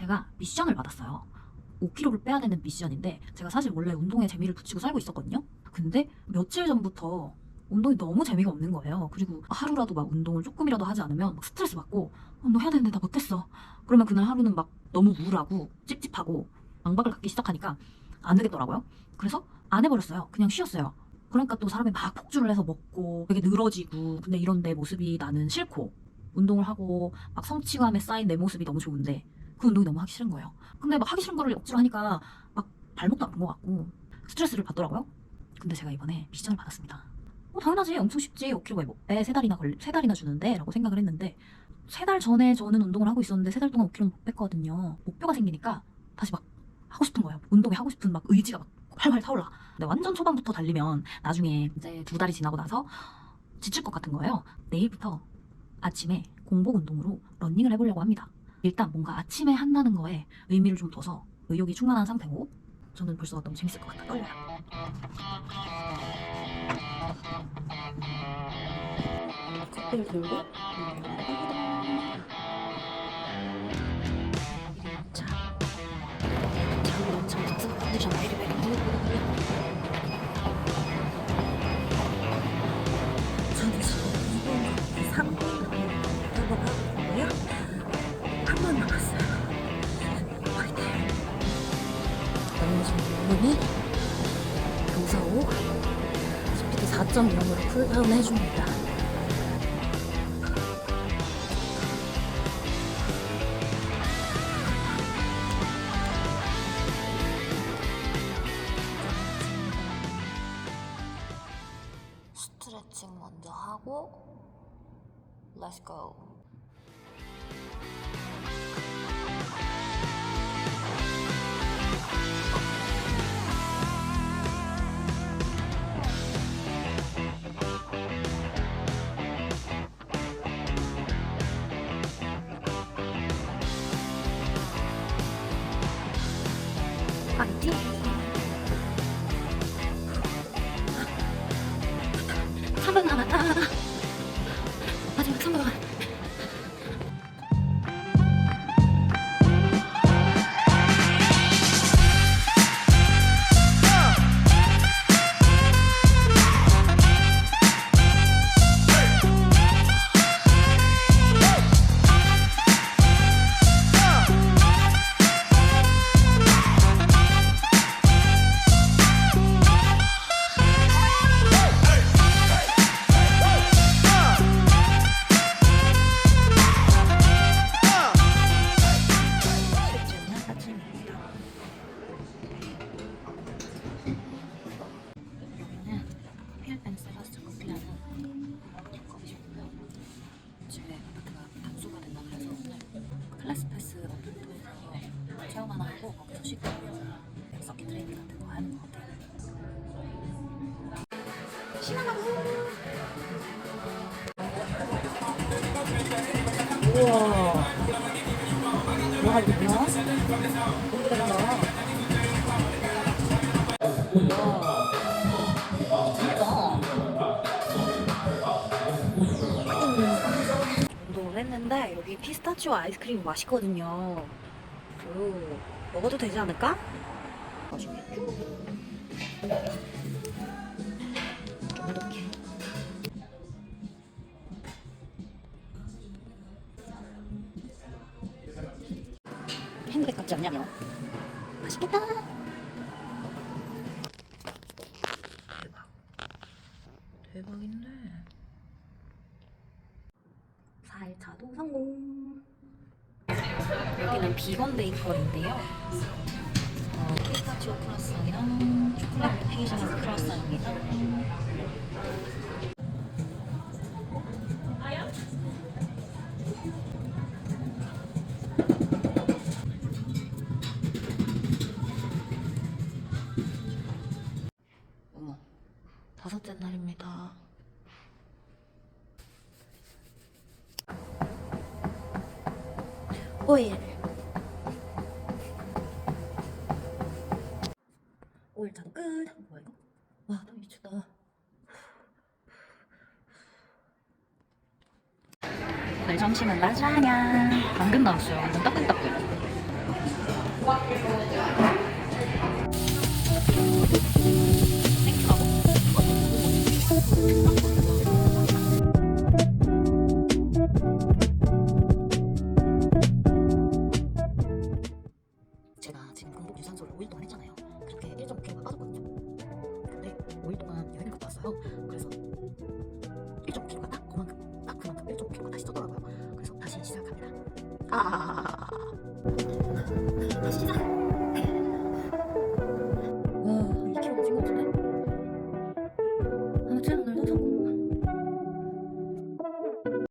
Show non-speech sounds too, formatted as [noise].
제가 미션을 받았어요. 5kg를 빼야 되는 미션인데 제가 사실 원래 운동에 재미를 붙이고 살고 있었거든요. 근데 며칠 전부터 운동이 너무 재미가 없는 거예요. 그리고 하루라도 막 운동을 조금이라도 하지 않으면 막 스트레스 받고 어, 운동 해야 되는데 나 못했어. 그러면 그날 하루는 막 너무 우울하고 찝찝하고 강박을 갖기 시작하니까 안 되겠더라고요. 그래서 안 해버렸어요. 그냥 쉬었어요. 그러니까 또 사람이 막 폭주를 해서 먹고 되게 늘어지고 근데 이런 내 모습이 나는 싫고 운동을 하고 막 성취감에 쌓인 내 모습이 너무 좋은데 그 운동이 너무 하기 싫은 거예요. 근데 막 하기 싫은 거를 억지로 하니까 막 발목도 아픈 것 같고 스트레스를 받더라고요. 근데 제가 이번에 미션을 받았습니다. 어, 당연하지. 엄청 쉽지. 5kg에 뭐, 세 달이나 걸, 세 달이나 주는데 라고 생각을 했는데 세 달 전에 저는 운동을 하고 있었는데 세 달 동안 5kg는 못 뺐거든요. 목표가 생기니까 다시 막 하고 싶은 거예요. 운동에 하고 싶은 막 의지가 막 활활 타올라. 근데 완전 초반부터 달리면 나중에 이제 두 달이 지나고 나서 지칠 것 같은 거예요. 내일부터 아침에 공복 운동으로 러닝을 해보려고 합니다. 일단 뭔가 아침에 한다는 거에 의미를 좀 둬서 의욕이 충만한 상태고 저는 벌써 너무 재밌을 것 같아 떨려요. 커피를 들고 4.0으로 쿨다운 해줍니다. 스트레칭 먼저 하고. 파 Uh. [laughs] 클래스 패스 거 통해서 체험 하나 하고 거기서 쉬고 서킷 트레이닝 같은 거 하는 것 같아요. 우와. 뭐가 있나? 궁금하다. 운 했는데 여기 피스타치오 아이스크림이 맛있거든요. 오, 먹어도 되지 않을까? 맛있겠죠? 같지 않냐며. 맛있겠다. 대박. 대박인데. 4일차도 성공. 여기는 비건 베이커리인데요. 어, 피스타치오 크로스상이랑 초콜릿 헤이즐넛 크로스상입니다. 어머, 다섯째 날입니다. 오일. 오일 작업 끝. 뭐야 이거? 와 미쳤다. 오늘 네, 점심은 라자냐. 방금 나왔어요. 완전 따끈따끈. Thank you. 그래서